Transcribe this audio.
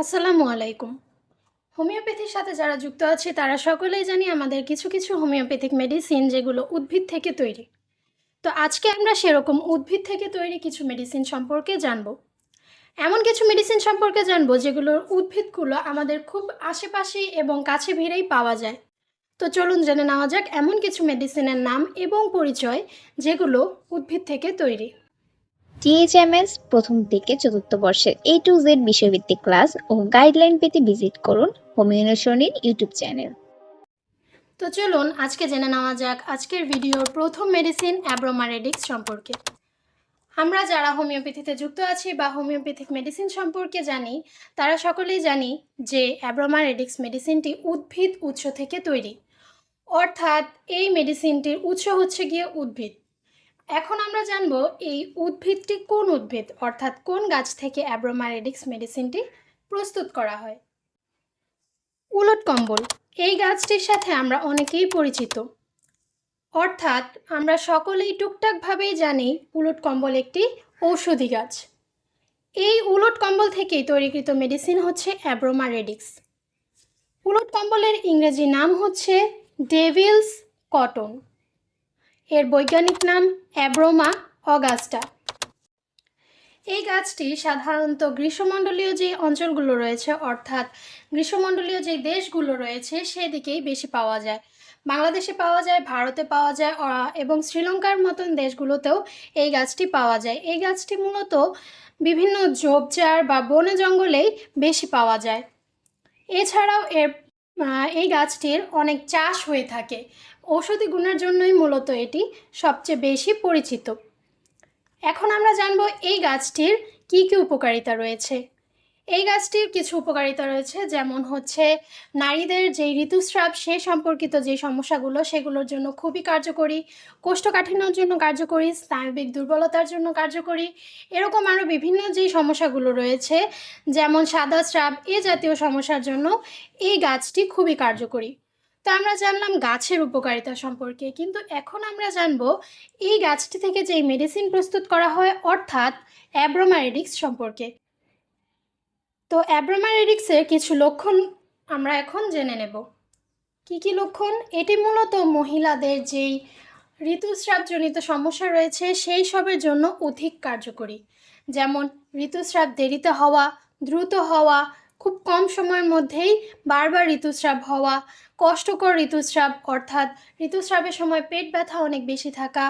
আসসালামু আলাইকুম। হোমিওপ্যাথির সাথে যারা যুক্ত আছে, তারা সকলেই জানি আমাদের কিছু কিছু হোমিওপ্যাথিক মেডিসিন যেগুলো উদ্ভিদ থেকে তৈরি। তো আজকে আমরা সেরকম উদ্ভিদ থেকে তৈরি কিছু মেডিসিন সম্পর্কে জানব। এমন কিছু মেডিসিন সম্পর্কে জানব যেগুলোর উদ্ভিদগুলো আমাদের খুব আশেপাশে এবং কাছে ভিড়েই পাওয়া যায়। তো চলুন জেনে নেওয়া যাক এমন কিছু মেডিসিনের নাম এবং পরিচয় যেগুলো উদ্ভিদ থেকে তৈরি। টিএইচএমএস প্রথম থেকে চতুর্থ বর্ষের এ টু জেড বিষয়ভিত্তিক ক্লাস ও গাইডলাইন পেতে ভিজিট করুন হোমিওনেশনের ইউটিউব চ্যানেল। তো চলুন আজকে জেনে নেওয়া যাক আজকের ভিডিওর প্রথম মেডিসিন অ্যাব্রোমারেডিক্স সম্পর্কে। আমরা যারা হোমিওপ্যাথিতে যুক্ত আছি বা হোমিওপ্যাথিক মেডিসিন সম্পর্কে জানি, তারা সকলেই জানি যে অ্যাব্রোমারেডিক্স মেডিসিনটি উদ্ভিদ উৎস থেকে তৈরি। অর্থাৎ এই মেডিসিনটির উৎস হচ্ছে গিয়ে উদ্ভিদ। এখন আমরা জানব এই উদ্ভিদটি কোন উদ্ভিদ, অর্থাৎ কোন গাছ থেকে অ্যাব্রোমারেডিক্স মেডিসিনটি প্রস্তুত করা হয়? উলট কম্বল, এই গাছটির সাথে আমরা অনেকেই পরিচিত। অর্থাৎ আমরা সকলেই টুকটাকভাবেই জানি উলট কম্বল একটি ঔষধি গাছ। এই উলট কম্বল থেকেই তৈরিকৃত মেডিসিন হচ্ছে অ্যাব্রোমারেডিক্স উলট কম্বলের ইংরেজি নাম হচ্ছে ডেভিলস কটন এর বৈজ্ঞানিক নাম অ্যাব্রোমা অগাস্টা। এই গাছটি সাধারণত গ্রীষ্মমণ্ডলীয় যে অঞ্চলগুলো রয়েছে, অর্থাৎ গ্রীষ্মমণ্ডলীয় যে দেশগুলো রয়েছে, সেদিকেই বেশি পাওয়া যায়। বাংলাদেশে পাওয়া যায়, ভারতে পাওয়া যায় এবং শ্রীলঙ্কার মতন দেশগুলোতেও এই গাছটি পাওয়া যায়। এই গাছটি মূলত বিভিন্ন ঝোপঝাড় বা বনে জঙ্গলেই বেশি পাওয়া যায়। এছাড়াও এর এই গাছটির অনেক চাষ হয়ে থাকে। ঔষধি গুণের জন্যই মূলত এটি সবচেয়ে বেশি পরিচিত। এখন আমরা জানব এই গাছটির কী কী উপকারিতা রয়েছে। এই গাছটির কিছু উপকারিতা রয়েছে, যেমন হচ্ছে নারীদের যেই ঋতুস্রাব, সে সম্পর্কিত যে সমস্যাগুলো, সেগুলোর জন্য খুবই কার্যকরী, কোষ্ঠকাঠিন্যর জন্য কার্যকরী, স্নায়বিক দুর্বলতার জন্য কার্যকরী, এরকম আরও বিভিন্ন যেই সমস্যাগুলো রয়েছে, যেমন সাদা স্রাব এ জাতীয় সমস্যার জন্য এই গাছটি খুবই কার্যকরী। তো আমরা জানলাম গাছের উপকারিতা সম্পর্কে, কিন্তু এখন আমরা জানব এই গাছটি থেকে যেই মেডিসিন প্রস্তুত করা হয়, অর্থাৎ অ্যাব্রোমারেডিক্স সম্পর্কে। তো অ্যাব্রোমারেডিক্সের কিছু লক্ষণ আমরা এখন জেনে নেব। কি কি লক্ষণ? এটি মূলত মহিলাদের যেই ঋতুস্রাবজনিত সমস্যা রয়েছে, সেই সবের জন্য অধিক কার্যকরী। যেমন ঋতুস্রাব দেরিতে হওয়া, দ্রুত হওয়া, খুব কম সময়ের মধ্যেই বারবার ঋতুস্রাব হওয়া, কষ্টকর ঋতুস্রাব অর্থাৎ ঋতুস্রাবের সময় পেট ব্যথা অনেক বেশি থাকা।